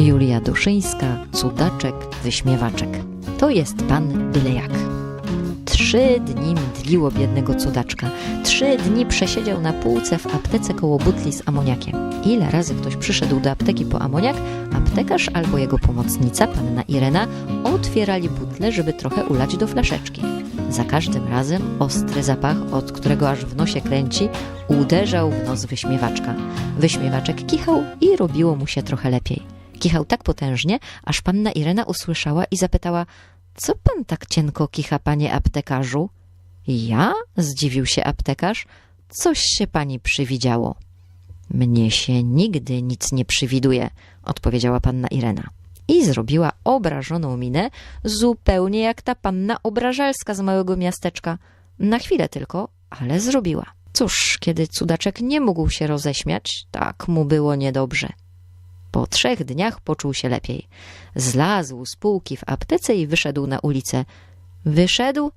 Julia Duszyńska, cudaczek, wyśmiewaczek. To jest pan byle jak. Trzy dni mdliło biednego cudaczka. Trzy dni przesiedział na półce w aptece koło butli z amoniakiem. Ile razy ktoś przyszedł do apteki po amoniak, aptekarz albo jego pomocnica, panna Irena, otwierali butle, żeby trochę ulać do flaszeczki. Za każdym razem ostry zapach, od którego aż w nosie kręci, uderzał w nos wyśmiewaczka. Wyśmiewaczek kichał i robiło mu się trochę lepiej. Kichał tak potężnie, aż panna Irena usłyszała i zapytała: Co pan tak cienko kicha, panie aptekarzu? Ja? zdziwił się aptekarz. Coś się pani przywidziało. Mnie się nigdy nic nie przywiduje, odpowiedziała panna Irena. I zrobiła obrażoną minę, zupełnie jak ta panna obrażalska z małego miasteczka. Na chwilę tylko, ale zrobiła. Cóż, kiedy cudaczek nie mógł się roześmiać, tak mu było niedobrze. Po trzech dniach poczuł się lepiej. Zlazł z półki w aptece i wyszedł na ulicę. Wyszedł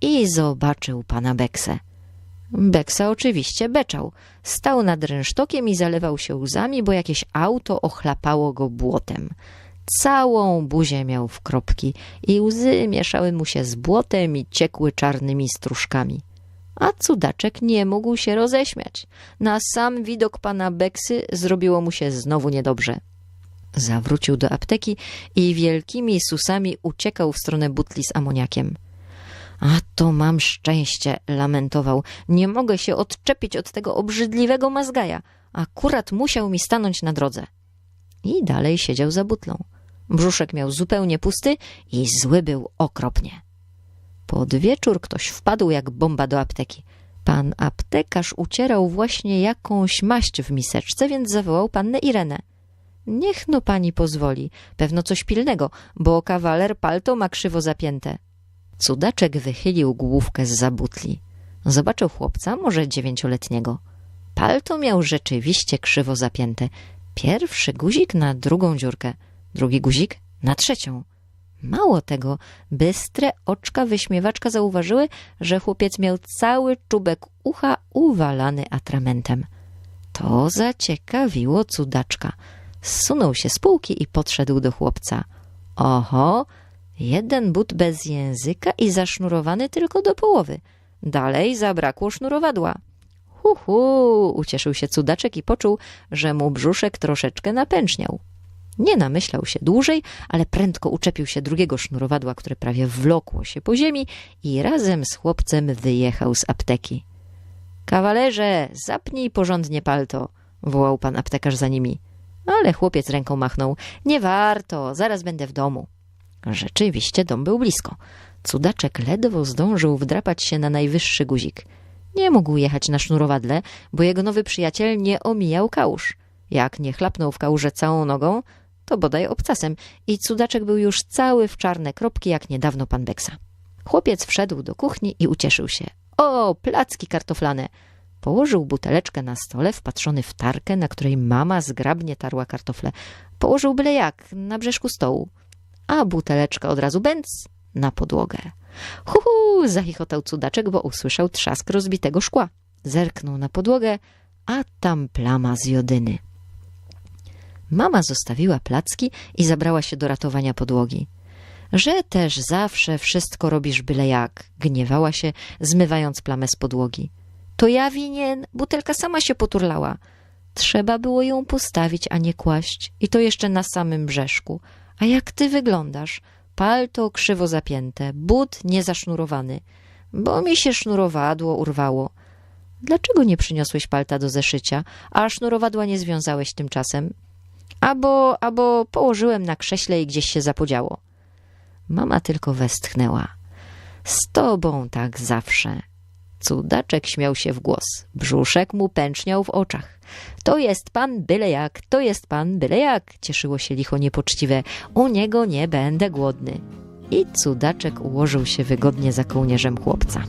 i zobaczył pana Beksę. Beksa oczywiście beczał. Stał nad rynsztokiem i zalewał się łzami, bo jakieś auto ochlapało go błotem. Całą buzię miał w kropki i łzy mieszały mu się z błotem i ciekły czarnymi stróżkami. A cudaczek nie mógł się roześmiać. Na sam widok pana Beksy zrobiło mu się znowu niedobrze. Zawrócił do apteki i wielkimi susami uciekał w stronę butli z amoniakiem. A to mam szczęście, lamentował. Nie mogę się odczepić od tego obrzydliwego mazgaja. Akurat musiał mi stanąć na drodze. I dalej siedział za butlą. Brzuszek miał zupełnie pusty i zły był okropnie. Pod wieczór ktoś wpadł jak bomba do apteki. Pan aptekarz ucierał właśnie jakąś maść w miseczce, więc zawołał pannę Irenę. Niech no pani pozwoli, pewno coś pilnego, bo kawaler palto ma krzywo zapięte. Cudaczek wychylił główkę z butli. Zobaczył chłopca, może dziewięcioletniego. Palto miał rzeczywiście krzywo zapięte. Pierwszy guzik na drugą dziurkę, drugi guzik na trzecią. Mało tego, bystre oczka wyśmiewaczka zauważyły, że chłopiec miał cały czubek ucha uwalany atramentem. To zaciekawiło cudaczka. Zsunął się z półki i podszedł do chłopca. Oho, jeden but bez języka i zasznurowany tylko do połowy. Dalej zabrakło sznurowadła. Hu, hu, ucieszył się cudaczek i poczuł, że mu brzuszek troszeczkę napęczniał. Nie namyślał się dłużej, ale prędko uczepił się drugiego sznurowadła, które prawie wlokło się po ziemi i razem z chłopcem wyjechał z apteki. Kawalerze, zapnij porządnie palto, wołał pan aptekarz za nimi. Ale chłopiec ręką machnął. Nie warto, zaraz będę w domu. Rzeczywiście dom był blisko. Cudaczek ledwo zdążył wdrapać się na najwyższy guzik. Nie mógł jechać na sznurowadle, bo jego nowy przyjaciel nie omijał kałuż. Jak nie chlapnął w kałuże całą nogą, to bodaj obcasem i cudaczek był już cały w czarne kropki, jak niedawno pan Beksa. Chłopiec wszedł do kuchni i ucieszył się. O, placki kartoflane! Położył buteleczkę na stole, wpatrzony w tarkę, na której mama zgrabnie tarła kartofle. Położył byle jak, na brzeszku stołu. A buteleczka od razu bęc na podłogę. Hu, hu zachichotał cudaczek, bo usłyszał trzask rozbitego szkła. Zerknął na podłogę, a tam plama z jodyny. Mama zostawiła placki i zabrała się do ratowania podłogi. Że też zawsze wszystko robisz byle jak, gniewała się, zmywając plamę z podłogi. To ja winien, butelka sama się poturlała. Trzeba było ją postawić, a nie kłaść. I to jeszcze na samym brzeszku. A jak ty wyglądasz? Palto krzywo zapięte, but niezasznurowany. Bo mi się sznurowadło urwało. Dlaczego nie przyniosłeś palta do zeszycia, a sznurowadła nie związałeś tymczasem? Albo, albo położyłem na krześle i gdzieś się zapodziało. Mama tylko westchnęła. Z tobą tak zawsze. Cudaczek śmiał się w głos. Brzuszek mu pęczniał w oczach. To jest pan byle jak, to jest pan byle jak, cieszyło się licho niepoczciwe. U niego nie będę głodny. I cudaczek ułożył się wygodnie za kołnierzem chłopca.